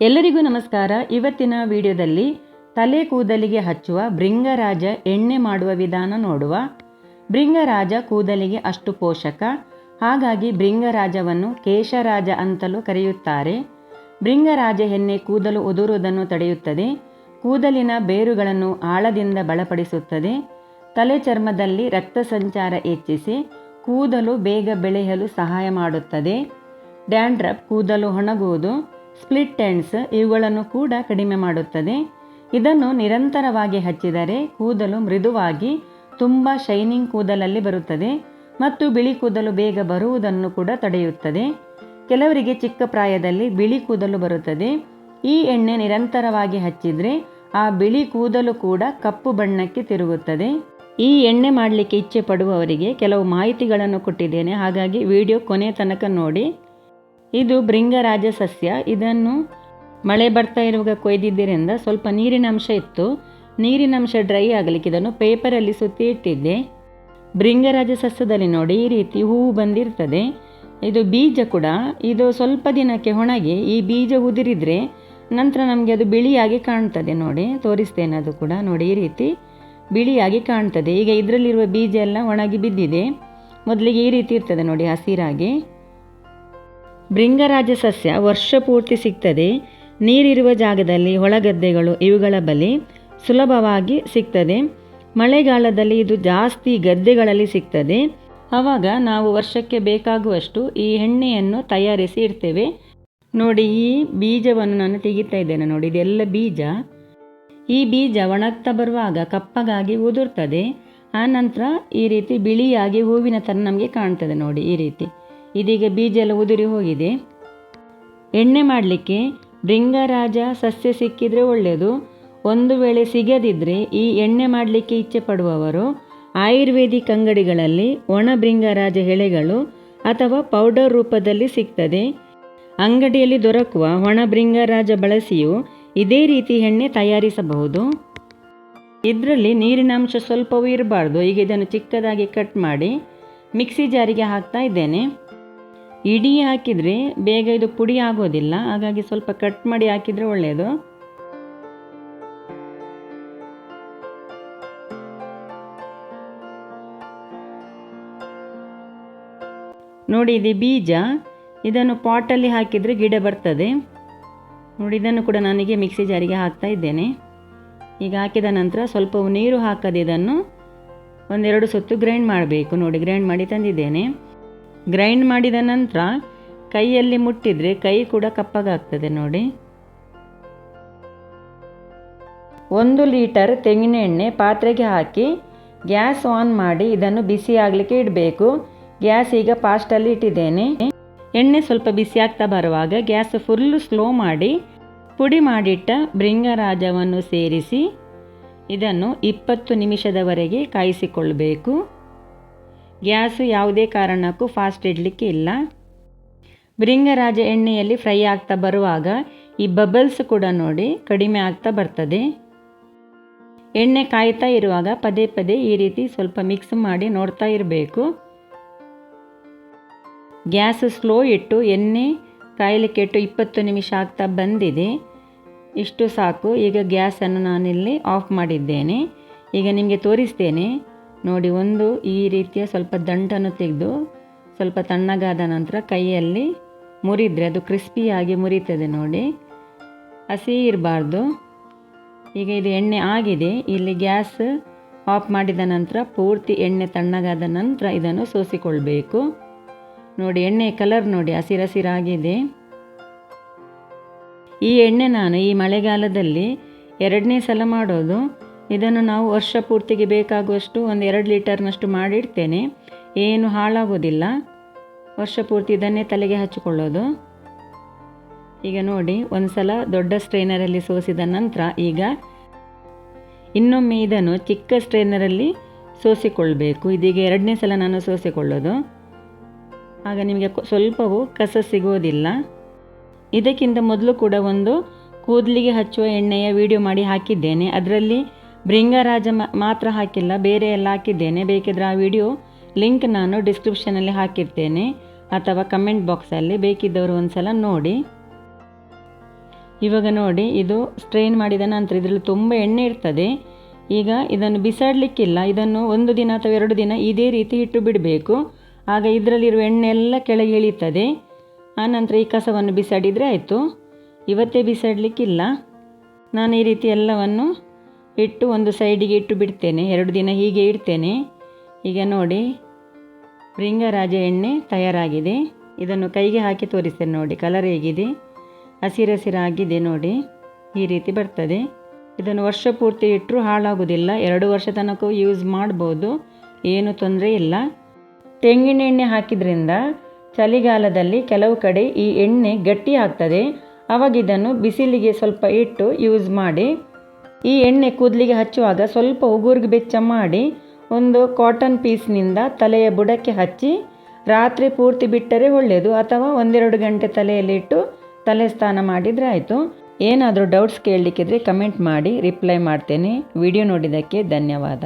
ಎಲ್ಲರಿಗೂ ನಮಸ್ಕಾರ. ಇವತ್ತಿನ ವಿಡಿಯೋದಲ್ಲಿ ತಲೆ ಕೂದಲಿಗೆ ಹಚ್ಚುವ ಭೃಂಗರಾಜ ಎಣ್ಣೆ ಮಾಡುವ ವಿಧಾನ ನೋಡುವ. ಭೃಂಗರಾಜ ಕೂದಲಿಗೆ ಅಷ್ಟು ಪೋಷಕ. ಹಾಗಾಗಿ ಭೃಂಗರಾಜವನ್ನು ಕೇಶರಾಜ ಅಂತಲೂ ಕರೆಯುತ್ತಾರೆ. ಭೃಂಗರಾಜ ಎಣ್ಣೆ ಕೂದಲು ಉದುರುವುದನ್ನು ತಡೆಯುತ್ತದೆ. ಕೂದಲಿನ ಬೇರುಗಳನ್ನು ಆಳದಿಂದ ಬಲಪಡಿಸುತ್ತದೆ. ತಲೆ ಚರ್ಮದಲ್ಲಿ ರಕ್ತ ಸಂಚಾರ ಹೆಚ್ಚಿಸಿ ಕೂದಲು ಬೇಗ ಬೆಳೆಯಲು ಸಹಾಯ ಮಾಡುತ್ತದೆ. ಡ್ಯಾಂಡ್ರಫ್ ಕೂದಲು ಒಣಗುವುದು. ಸ್ಪ್ಲಿಟ್ ಎಂಡ್ಸ್ ಇವುಗಳನ್ನು ಕೂಡ ಕಡಿಮೆ ಮಾಡುತ್ತದೆ. ಇದನ್ನು ನಿರಂತರವಾಗಿ ಹಚ್ಚಿದರೆ ಕೂದಲು ಮೃದುವಾಗಿ, ತುಂಬ ಶೈನಿಂಗ್ ಕೂದಲಲ್ಲಿ ಬರುತ್ತದೆ ಮತ್ತು ಬಿಳಿ ಕೂದಲು ಬೇಗ ಬರುವುದನ್ನು ಕೂಡ ತಡೆಯುತ್ತದೆ. ಕೆಲವರಿಗೆ ಚಿಕ್ಕ ಪ್ರಾಯದಲ್ಲಿ ಬಿಳಿ ಕೂದಲು ಬರುತ್ತದೆ. ಈ ಎಣ್ಣೆ ನಿರಂತರವಾಗಿ ಹಚ್ಚಿದರೆ ಆ ಬಿಳಿ ಕೂದಲು ಕೂಡ ಕಪ್ಪು ಬಣ್ಣಕ್ಕೆ ತಿರುಗುತ್ತದೆ. ಈ ಎಣ್ಣೆ ಮಾಡಲಿಕ್ಕೆ ಇಚ್ಛೆ ಪಡುವವರಿಗೆ ಕೆಲವು ಮಾಹಿತಿಗಳನ್ನು ಕೊಟ್ಟಿದ್ದೇನೆ. ಹಾಗಾಗಿ ವಿಡಿಯೋ ಕೊನೆ ತನಕ ನೋಡಿ. ಇದು ಭೃಂಗರಾಜ ಸಸ್ಯ ಇದನ್ನು ಮಳೆ ಬರ್ತಾ ಇರುವಾಗ ಕೊಯ್ದಿದ್ದರಿಂದ ಸ್ವಲ್ಪ ನೀರಿನ ಅಂಶ ಇತ್ತು. ನೀರಿನ ಅಂಶ ಡ್ರೈ ಆಗಲಿಕ್ಕೆ ಇದನ್ನು ಪೇಪರಲ್ಲಿ ಸುತ್ತಿ ಇಟ್ಟಿದ್ದೆ. ಭೃಂಗರಾಜ ಸಸ್ಯದಲ್ಲಿ ನೋಡಿ ಈ ರೀತಿ ಹೂವು ಬಂದಿರ್ತದೆ. ಇದು ಬೀಜ ಕೂಡ. ಇದು ಸ್ವಲ್ಪ ದಿನಕ್ಕೆ ಒಣಗಿ ಈ ಬೀಜ ಉದುರಿದ್ರೆ ನಂತರ ನಮಗೆ ಅದು ಬಿಳಿಯಾಗಿ ಕಾಣ್ತದೆ ನೋಡಿ. ತೋರಿಸ್ತೇನೆ ಅದು ಕೂಡ ನೋಡಿ ಈ ರೀತಿ ಬಿಳಿಯಾಗಿ ಕಾಣ್ತದೆ. ಈಗ ಇದರಲ್ಲಿರುವ ಬೀಜ ಎಲ್ಲ ಒಣಗಿ ಬಿದ್ದಿದೆ. ಮೊದಲಿಗೆ ಈ ರೀತಿ ಇರ್ತದೆ ನೋಡಿ ಹಸಿರಾಗಿ. ಭೃಂಗರಾಜ ಸಸ್ಯ ವರ್ಷ ಪೂರ್ತಿ ಸಿಗ್ತದೆ. ನೀರಿರುವ ಜಾಗದಲ್ಲಿ ಹೊಳಗದ್ದೆಗಳು ಇವುಗಳ ಬಲಿ ಸುಲಭವಾಗಿ ಸಿಗ್ತದೆ. ಮಳೆಗಾಲದಲ್ಲಿ ಇದು ಜಾಸ್ತಿ ಗದ್ದೆಗಳಲ್ಲಿ ಸಿಗ್ತದೆ. ಆವಾಗ ನಾವು ವರ್ಷಕ್ಕೆ ಬೇಕಾಗುವಷ್ಟು ಈ ಎಣ್ಣೆಯನ್ನು ತಯಾರಿಸಿ ಇಡ್ತೇವೆ. ನೋಡಿ, ಈ ಬೀಜವನ್ನು ನಾನು ತೆಗಿತಾ ಇದ್ದೇನೆ ನೋಡಿ, ಇದೆಲ್ಲ ಬೀಜ. ಈ ಬೀಜ ಒಣಗ್ತಾ ಬರುವಾಗ ಕಪ್ಪಗಾಗಿ ಉದುರ್ತದೆ. ಆನಂತರ ನಂತರ ಈ ರೀತಿ ಬಿಳಿಯಾಗಿ ಹೂವಿನ ಥರ ನಮಗೆ ಕಾಣ್ತದೆ ನೋಡಿ, ಈ ರೀತಿ. ಇದೀಗ ಬೀಜ ಎಲ್ಲ ಉದುರಿ ಹೋಗಿದೆ. ಎಣ್ಣೆ ಮಾಡಲಿಕ್ಕೆ ಭೃಂಗರಾಜ ಸಸ್ಯ ಸಿಕ್ಕಿದರೆ ಒಳ್ಳೆಯದು ಒಂದು ವೇಳೆ ಸಿಗದಿದ್ದರೆ ಈ ಎಣ್ಣೆ ಮಾಡಲಿಕ್ಕೆ ಇಚ್ಛೆ ಪಡುವವರು ಆಯುರ್ವೇದಿಕ್ ಅಂಗಡಿಗಳಲ್ಲಿ ಒಣ ಭೃಂಗರಾಜ ಎಳೆಗಳು ಅಥವಾ ಪೌಡರ್ ರೂಪದಲ್ಲಿ ಸಿಗ್ತದೆ. ಅಂಗಡಿಯಲ್ಲಿ ದೊರಕುವ ಒಣ ಭೃಂಗರಾಜ ಬಳಸಿಯೂ ಇದೇ ರೀತಿ ಎಣ್ಣೆ ತಯಾರಿಸಬಹುದು. ಇದರಲ್ಲಿ ನೀರಿನ ಅಂಶ ಸ್ವಲ್ಪವೂ ಇರಬಾರ್ದು. ಈಗ ಇದನ್ನು ಚಿಕ್ಕದಾಗಿ ಕಟ್ ಮಾಡಿ ಮಿಕ್ಸಿ ಜಾರಿಗೆ ಹಾಕ್ತಾ ಇದ್ದೇನೆ. ಇಡೀ ಹಾಕಿದರೆ ಬೇಗ ಇದು ಪುಡಿ ಆಗೋದಿಲ್ಲ. ಹಾಗಾಗಿ ಸ್ವಲ್ಪ ಕಟ್ ಮಾಡಿ ಹಾಕಿದರೆ ಒಳ್ಳೆಯದು ನೋಡಿ, ಇದು ಬೀಜ. ಇದನ್ನು ಪಾಟಲ್ಲಿ ಹಾಕಿದರೆ ಗಿಡ ಬರ್ತದೆ. ನೋಡಿ, ಇದನ್ನು ಕೂಡ ನನಗೆ ಮಿಕ್ಸಿ ಜಾರಿಗೆ ಹಾಕ್ತಾ ಇದ್ದೇನೆ. ಈಗ ಹಾಕಿದ ನಂತರ ಸ್ವಲ್ಪ ನೀರು ಹಾಕದೆ ಇದನ್ನು ಒಂದೆರಡು ಸುತ್ತು ಗ್ರೈಂಡ್ ಮಾಡಬೇಕು. ನೋಡಿ ಗ್ರೈಂಡ್ ಮಾಡಿ ತಂದಿದ್ದೇನೆ. ಗ್ರೈಂಡ್ ಮಾಡಿದ ನಂತರ ಕೈಯಲ್ಲಿ ಮುಟ್ಟಿದರೆ ಕೈ ಕೂಡ ಕಪ್ಪಗಾಗ್ತದೆ ನೋಡಿ. ಒಂದು ಲೀಟರ್ ತೆಂಗಿನ ಎಣ್ಣೆ ಪಾತ್ರೆಗೆ ಹಾಕಿ ಗ್ಯಾಸ್ ಆನ್ ಮಾಡಿ ಇದನ್ನು ಬಿಸಿ ಆಗಲಿಕ್ಕೆ ಇಡಬೇಕು. ಗ್ಯಾಸ್ ಈಗ ಫಾಸ್ಟಲ್ಲಿ ಇಟ್ಟಿದ್ದೇನೆ. ಎಣ್ಣೆ ಸ್ವಲ್ಪ ಬಿಸಿ ಆಗ್ತಾ ಬರುವಾಗ ಗ್ಯಾಸ್ ಫುಲ್ಲು ಸ್ಲೋ ಮಾಡಿ ಪುಡಿ ಮಾಡಿಟ್ಟ ಭೃಂಗರಾಜವನ್ನು ಸೇರಿಸಿ ಇದನ್ನು ಇಪ್ಪತ್ತು ನಿಮಿಷದವರೆಗೆ ಕಾಯಿಸಿಕೊಳ್ಳಬೇಕು ಗ್ಯಾಸು ಯಾವುದೇ ಕಾರಣಕ್ಕೂ ಫಾಸ್ಟ್ ಇಡಲಿಕ್ಕೆ ಇಲ್ಲ. ಭೃಂಗರಾಜ ಎಣ್ಣೆಯಲ್ಲಿ ಫ್ರೈ ಆಗ್ತಾ ಬರುವಾಗ ಈ ಬಬಲ್ಸ್ ಕೂಡ ನೋಡಿ ಕಡಿಮೆ ಆಗ್ತಾ ಬರ್ತದೆ. ಎಣ್ಣೆ ಕಾಯ್ತಾ ಇರುವಾಗ ಪದೇ ಪದೇ ಈ ರೀತಿ ಸ್ವಲ್ಪ ಮಿಕ್ಸ್ ಮಾಡಿ ನೋಡ್ತಾ ಇರಬೇಕು. ಗ್ಯಾಸ್ ಸ್ಲೋ ಇಟ್ಟು ಎಣ್ಣೆ ಕಾಯಲಿಕ್ಕೆ ಇಟ್ಟು ಇಪ್ಪತ್ತು ನಿಮಿಷ ಆಗ್ತಾ ಬಂದಿದೆ. ಇಷ್ಟು ಸಾಕು. ಈಗ ಗ್ಯಾಸನ್ನು ನಾನಿಲ್ಲಿ ಆಫ್ ಮಾಡಿದ್ದೇನೆ. ಈಗ ನಿಮಗೆ ತೋರಿಸ್ತೇನೆ. ನೋಡಿ, ಒಂದು ಈ ರೀತಿಯ ಸ್ವಲ್ಪ ದಂಟನ್ನು ತೆಗೆದು ಸ್ವಲ್ಪ ತಣ್ಣಗಾದ ನಂತರ ಕೈಯಲ್ಲಿ ಮುರಿದರೆ, ಅದು ಕ್ರಿಸ್ಪಿಯಾಗಿ ಮುರಿತದೆ ನೋಡಿ. ಹಸಿ ಇರಬಾರ್ದು. ಈಗ ಇದು ಎಣ್ಣೆ ಆಗಿದೆ. ಇಲ್ಲಿ ಗ್ಯಾಸ್ ಆಫ್ ಮಾಡಿದ ನಂತರ ಪೂರ್ತಿ ಎಣ್ಣೆ ತಣ್ಣಗಾದ ನಂತರ ಇದನ್ನು ಸೋಸಿಕೊಳ್ಬೇಕು. ನೋಡಿ, ಎಣ್ಣೆ ಕಲರ್ ನೋಡಿ ಹಸಿರಸಿರಾಗಿದೆ ಈ ಎಣ್ಣೆ ನಾನು ಈ ಮಳೆಗಾಲದಲ್ಲಿ ಎರಡನೇ ಸಲ ಮಾಡೋದು ಇದನ್ನು ನಾವು ವರ್ಷ ಪೂರ್ತಿಗೆ ಬೇಕಾಗುವಷ್ಟು ಒಂದು ಎರಡು ಲೀಟರ್ನಷ್ಟು ಮಾಡಿಡ್ತೇನೆ. ಏನು ಹಾಳಾಗೋದಿಲ್ಲ. ವರ್ಷ ಪೂರ್ತಿ ಇದನ್ನೇ ತಲೆಗೆ ಹಚ್ಚಿಕೊಳ್ಳೋದು. ಈಗ ನೋಡಿ ಒಂದು ಸಲ ದೊಡ್ಡ ಸ್ಟ್ರೈನರಲ್ಲಿ ಸೋಸಿದ ನಂತರ ಈಗ ಇನ್ನೊಮ್ಮೆ ಇದನ್ನು ಚಿಕ್ಕ ಸ್ಟ್ರೈನರಲ್ಲಿ ಸೋಸಿಕೊಳ್ಬೇಕು. ಇದೀಗ ಎರಡನೇ ಸಲ ನಾನು ಸೋಸಿಕೊಳ್ಳೋದು. ಆಗ ನಿಮಗೆ ಸ್ವಲ್ಪವೂ ಕಸ ಸಿಗೋದಿಲ್ಲ. ಇದಕ್ಕಿಂತ ಮೊದಲು ಕೂಡ ಒಂದು ಕೂದಲಿಗೆ ಹಚ್ಚುವ ಎಣ್ಣೆಯ ವಿಡಿಯೋ ಮಾಡಿ ಹಾಕಿದ್ದೇನೆ. ಅದರಲ್ಲಿ ಭೃಂಗರಾಜ ಮಾತ್ರ ಹಾಕಿಲ್ಲ, ಬೇರೆ ಎಲ್ಲ ಹಾಕಿದ್ದೇನೆ. ಬೇಕಿದ್ರೆ ಆ ವಿಡಿಯೋ ಲಿಂಕ್ ನಾನು ಡಿಸ್ಕ್ರಿಪ್ಷನಲ್ಲಿ ಹಾಕಿರ್ತೇನೆ. ಅಥವಾ ಕಮೆಂಟ್ ಬಾಕ್ಸಲ್ಲಿ ಬೇಕಿದ್ದವರು ಒಂದು ಸಲ ನೋಡಿ. ಇವಾಗ ನೋಡಿ, ಇದು ಸ್ಟ್ರೈನ್ ಮಾಡಿದ ನಂತರ ಇದರಲ್ಲಿ ತುಂಬ ಎಣ್ಣೆ ಇರ್ತದೆ. ಈಗ ಇದನ್ನು ಬಿಸಾಡಲಿಕ್ಕಿಲ್ಲ. ಇದನ್ನು ಒಂದು ದಿನ ಅಥವಾ ಎರಡು ದಿನ ಇದೇ ರೀತಿ ಇಟ್ಟು ಬಿಡಬೇಕು. ಆಗ ಇದರಲ್ಲಿರುವ ಎಣ್ಣೆ ಎಲ್ಲ ಕೆಳಗೆ ಇಳೀತದೆ. ಆನಂತರ ಈ ಕಸವನ್ನು ಬಿಸಾಡಿದರೆ ಆಯಿತು. ಇವತ್ತೇ ಬಿಸಾಡಲಿಕ್ಕಿಲ್ಲ. ನಾನು ಈ ರೀತಿ ಎಲ್ಲವನ್ನು ಇಟ್ಟು ಒಂದು ಸೈಡಿಗೆ ಇಟ್ಟು ಬಿಡ್ತೇನೆ. ಎರಡು ದಿನ ಹೀಗೆ ಇಡ್ತೇನೆ. ಈಗ ನೋಡಿ ಭೃಂಗರಾಜ ಎಣ್ಣೆ ತಯಾರಾಗಿದೆ. ಇದನ್ನು ಕೈಗೆ ಹಾಕಿ ತೋರಿಸ್ತೇನೆ ನೋಡಿ ಕಲರ್ ಹೇಗಿದೆ ಹಸಿರಸಿರಾಗಿದೆ ನೋಡಿ, ಈ ರೀತಿ ಬರ್ತದೆ. ಇದನ್ನು ವರ್ಷ ಪೂರ್ತಿ ಇಟ್ಟರೂ ಹಾಳಾಗೋದಿಲ್ಲ. ಎರಡು ವರ್ಷ ತನಕ ಯೂಸ್ ಮಾಡ್ಬೋದು. ಏನು ತೊಂದರೆ ಇಲ್ಲ. ತೆಂಗಿನ ಎಣ್ಣೆ ಹಾಕಿದ್ರಿಂದ ಚಳಿಗಾಲದಲ್ಲಿ ಕೆಲವು ಕಡೆ ಈ ಎಣ್ಣೆ ಗಟ್ಟಿ ಆಗ್ತದೆ. ಅವಾಗ ಬಿಸಿಲಿಗೆ ಸ್ವಲ್ಪ ಇಟ್ಟು ಯೂಸ್ ಮಾಡಿ ಈ ಎಣ್ಣೆ ಕೂದಲಿಗೆ ಹಚ್ಚುವಾಗ ಸ್ವಲ್ಪ ಉಗುರಿಗೆ ಬೆಚ್ಚ ಮಾಡಿ ಒಂದು ಕಾಟನ್ ಪೀಸ್ನಿಂದ ತಲೆಯ ಬುಡಕ್ಕೆ ಹಚ್ಚಿ ರಾತ್ರಿ ಪೂರ್ತಿ ಬಿಟ್ಟರೆ ಒಳ್ಳೆಯದು. ಅಥವಾ ಒಂದೆರಡು ಗಂಟೆ ತಲೆಯಲ್ಲಿಟ್ಟು ತಲೆ ಸ್ನಾನ ಮಾಡಿದರೆ ಆಯಿತು. ಏನಾದರೂ ಡೌಟ್ಸ್ ಕೇಳಲಿಕ್ಕಿದ್ರೆ ಕಮೆಂಟ್ ಮಾಡಿ ರಿಪ್ಲೈ ಮಾಡ್ತೇನೆ. ವಿಡಿಯೋ ನೋಡಿದ್ದಕ್ಕೆ ಧನ್ಯವಾದ.